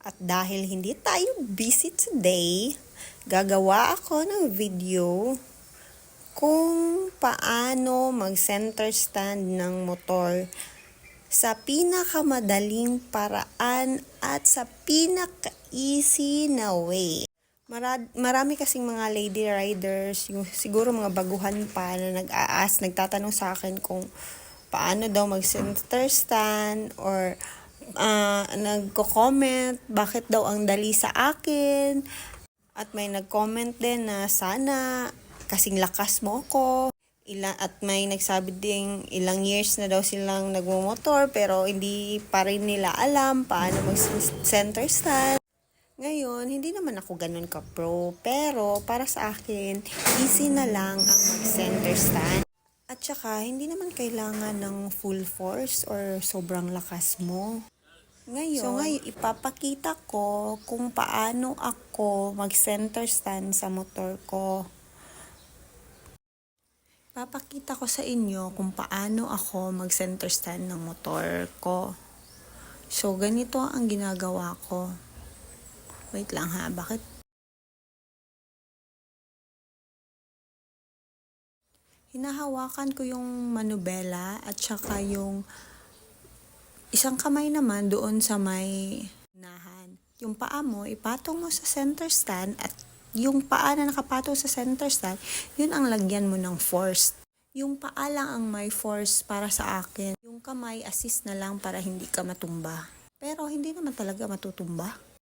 At dahil hindi tayo busy today, gagawa ako ng video kung paano mag-center stand ng motor sa pinakamadaling paraan at sa pinaka-easy na way. Mara- marami kasing mga lady riders, yung siguro mga baguhan pa na nag-aas, nagtatanong sa akin kung paano daw mag-center stand or ah, nagko-comment bakit daw ang dali sa akin. At may nag-comment din na sana kasing lakas mo ko. Ila, at may nagsabi ding ilang years na daw silang nagmumotor pero hindi pa rin nila alam paano mag-center stand. Ngayon, hindi naman ako ganun ka-pro, pero para sa akin, easy na lang ang mag-center stand. At saka, hindi naman kailangan ng full force or sobrang lakas mo. Ngayon, so ngayon, ipapakita ko kung paano ako mag-center stand sa motor ko. Papakita ko sa inyo kung paano ako mag-center stand ng motor ko. So, ganito ang ginagawa ko. Wait lang ha, bakit? Hinahawakan ko yung manubela at saka yung isang kamay naman doon sa may nahan. Yung paa mo, ipatong mo sa center stand at yung paa na nakapatong sa center stand, yun ang lagyan mo ng force. Yung paa lang ang may force para sa akin. Yung kamay, assist na lang para hindi ka matumba. Pero hindi naman talaga matutumba.